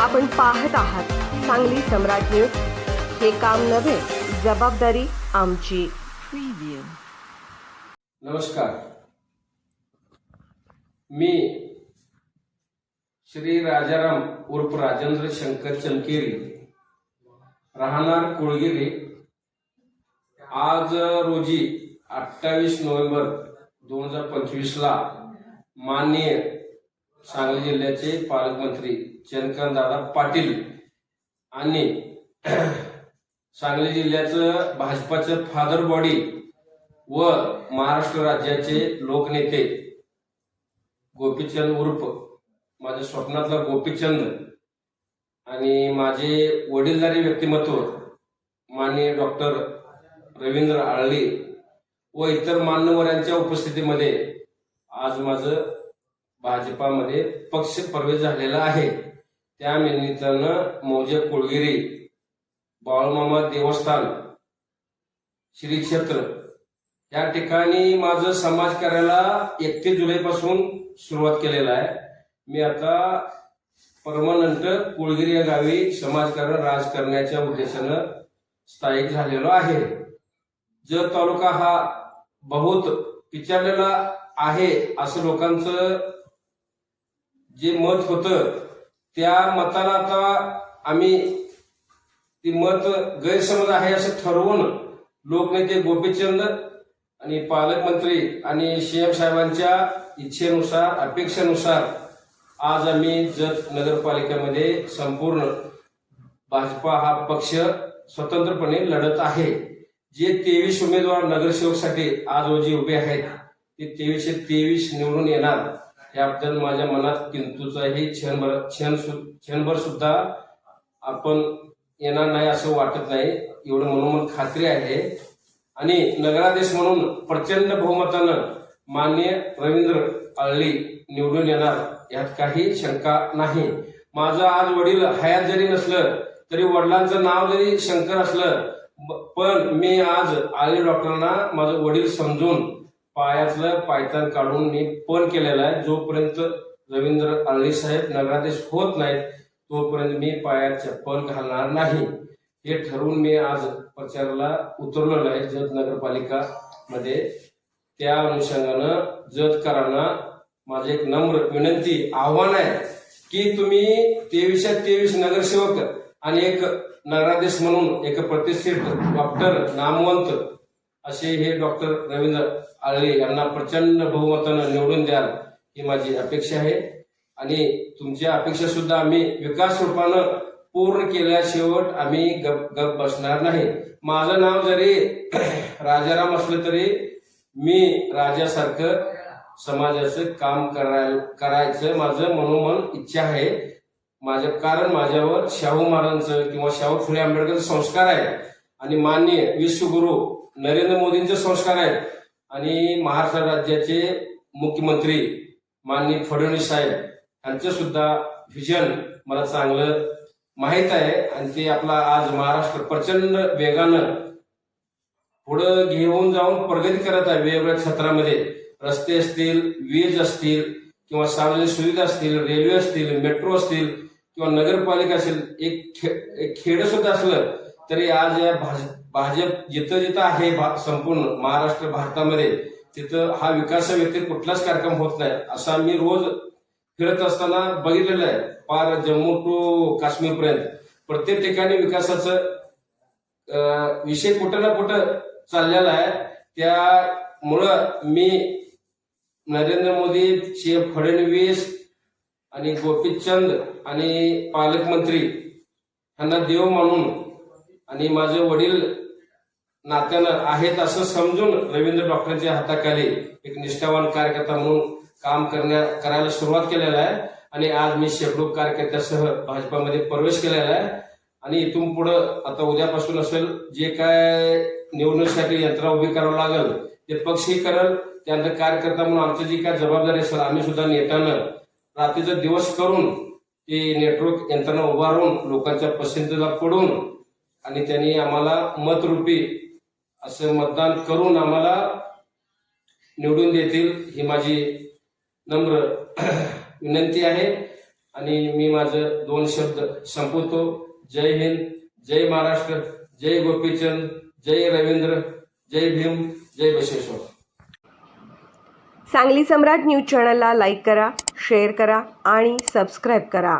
आपण पाहत आहात सांगली सम्राट न्यूज. हे काम नव्हे जबाबदारी आमची. नमस्कार. मी श्री राजाराम उर्फ राजेंद्र शंकर चमकेरी राहणार कुळगिरी. आज रोजी अठ्ठावीस नोव्हेंबर दोन हजार पंचवीसला माननीय सांगली जिल्ह्याचे पालकमंत्री चंद्रकांतदादा पाटील आणि सांगली जिल्ह्याचं भाजपाचं फादर बॉडी व महाराष्ट्र राज्याचे लोकनेते गोपीचंद उर्फ माझ्या स्वप्नातला गोपीचंद आणि माझे वडीलधारी व्यक्तिमत्व माननीय डॉक्टर रवींद्र आळली व इतर मान्यवरांच्या उपस्थितीमध्ये आज माझं भाजपामध्ये पक्ष प्रवेश झालेला आहे. त्या निमित्तानं मौजे कुळगिरी बाळूमामा देवस्थान श्री क्षेत्र या ठिकाणी माझं समाजकार्याला एकतीस जुलैपासून सुरुवात केलेला आहे. मी आता परमनंट कुळगिरी या गावी समाजकारण राज करण्याच्या उद्देशानं स्थायिक झालेलो आहे. जर तालुका हा बहुत पिछाडलेला आहे असं लोकांचं जे मत होतं त्या मताला आता आम्ही ती मत गैरसमज आहे असं ठरवून लोकनेते गोपीचंद आणि पालकमंत्री आणि सीएम साहेबांच्या इच्छेनुसार अपेक्षेनुसार आज आम्ही जत नगरपालिकेमध्ये संपूर्ण भाजपा हा पक्ष स्वतंत्रपणे लढत आहे. जे तेवीस उमेदवार नगरसेवकसाठी आज रोजी उभे आहेत ते तेवीसशे तेवीस निवडून येणार. याबद्दल माझ्या मनात किंतूचाही क्षणभर क्षण सु- क्षणभर सुद्धा आपण येणार नाही असं वाटत नाही. एवढं मनोमन खात्री आहे. आणि नगराधीश म्हणून प्रचंड बहुमतानं मान्य रवींद्र आळली निवडून येणार यात काही शंका नाही. माझं आज वडील हयात जरी नसलं तरी वडिलांचं नाव जरी शंकर असलं पण मी आज आले डॉक्टरांना माझं वडील समजून पायातलं पायतान काढून मी पण केलेला आहे. जोपर्यंत रवींद्र आळी साहेब नगराधीश होत नाहीत तोपर्यंत मी पायात चप्पल घालणार नाही. हे ठरवून मी आज प्रचाराला उतरलेलो आहे. जत नगरपालिका मध्ये त्या अनुषंगानं जतकरांना माझे एक नम्र विनंती आव्हान आहे की तुम्ही तेवीसच्या तेवीस नगरसेवक आणि एक नगराधीश म्हणून एक प्रतिष्ठित डॉक्टर नामवंत असे हे डॉक्टर रवींद्र आळले यांना प्रचंड बहुमतानं निवडून द्याल ही माझी अपेक्षा आहे. आणि तुमच्या अपेक्षा सुद्धा आम्ही विकास रूपानं पूर्ण केल्या शेवट आम्ही गप गप बसणार नाही. माझं नाव जरी राजाराम असलं तरी मी राजासारखं समाजाचं काम करायला करायचं माझं मनोमन इच्छा आहे. माझ्या कारण माझ्यावर शाहू महाराजांचं किंवा शाहू फुले आंबेडकरचं संस्कार आहे. आणि माननीय विश्वगुरु नरेंद्र मोदींचे संस्कार आहेत. आणि महाराष्ट्र राज्याचे मुख्यमंत्री माननीय फडणवीस साहेब यांचं सुद्धा व्हिजन मला चांगलं माहीत आहे. आणि ते आपला आज महाराष्ट्र प्रचंड वेगानं पुढं घेऊन जाऊन प्रगती करत आहे. वेगवेगळ्या क्षेत्रामध्ये रस्ते असतील वीज असतील किंवा सार्वजनिक सुविधा असतील रेल्वे असतील मेट्रो असतील किंवा नगरपालिका असेल एक खे एक खेड सुद्धा असलं तरी आज या भाज भाजप जिथं जिथं आहे भा- संपूर्ण महाराष्ट्र भारतामध्ये तिथं हा विकासाव्यतिरिक्त कुठलाच कार्यक्रम होत नाही असा मी रोज फिरत असताना बघितलेलं आहे. पार जम्मू टू काश्मीर पर्यंत प्रत्येक ठिकाणी विकासाचं विषय कुठं ना कुठं चाललेला आहे. त्यामुळं मी नरेंद्र मोदी सीएम फडणवीस आणि गोपीचंद आणि पालकमंत्री यांना देव मानून आणि माझे वडील नात्यानं आहेत असं समजून रवींद्र डॉक्टरांच्या हाताखाली एक निष्ठावान कार्यकर्ता म्हणून काम करण्या करायला सुरुवात केलेला आहे. आणि आज मी शेकडो कार्यकर्त्यासह भाजपामध्ये प्रवेश केलेला आहे. आणि इथून पुढं आता उद्यापासून असेल जे काय निवडणुकीसाठी यंत्रणा उभी करावं लागेल ते पक्षही करल. त्यानंतर कार्यकर्ता म्हणून आमची जी काय जबाबदारी असेल आम्ही सुद्धा नेटानं रात्रीचा दिवस करून ती नेटवर्क यंत्रणा उभारून लोकांच्या पसंतीला पडून आणि त्यांनी आम्हाला मतरूपी असं मतदान करून आम्हाला निवडून देतील ही माझी नम्र विनंती आहे. आणि मी माझं दोन शब्द संपवतो. जय हिंद जय महाराष्ट्र जय गोपीचंद जय रवींद्र जय भीम जय बसवेश्वर. सांगली सम्राट न्यूज चॅनलला लाईक करा शेअर करा आणि सबस्क्राईब करा.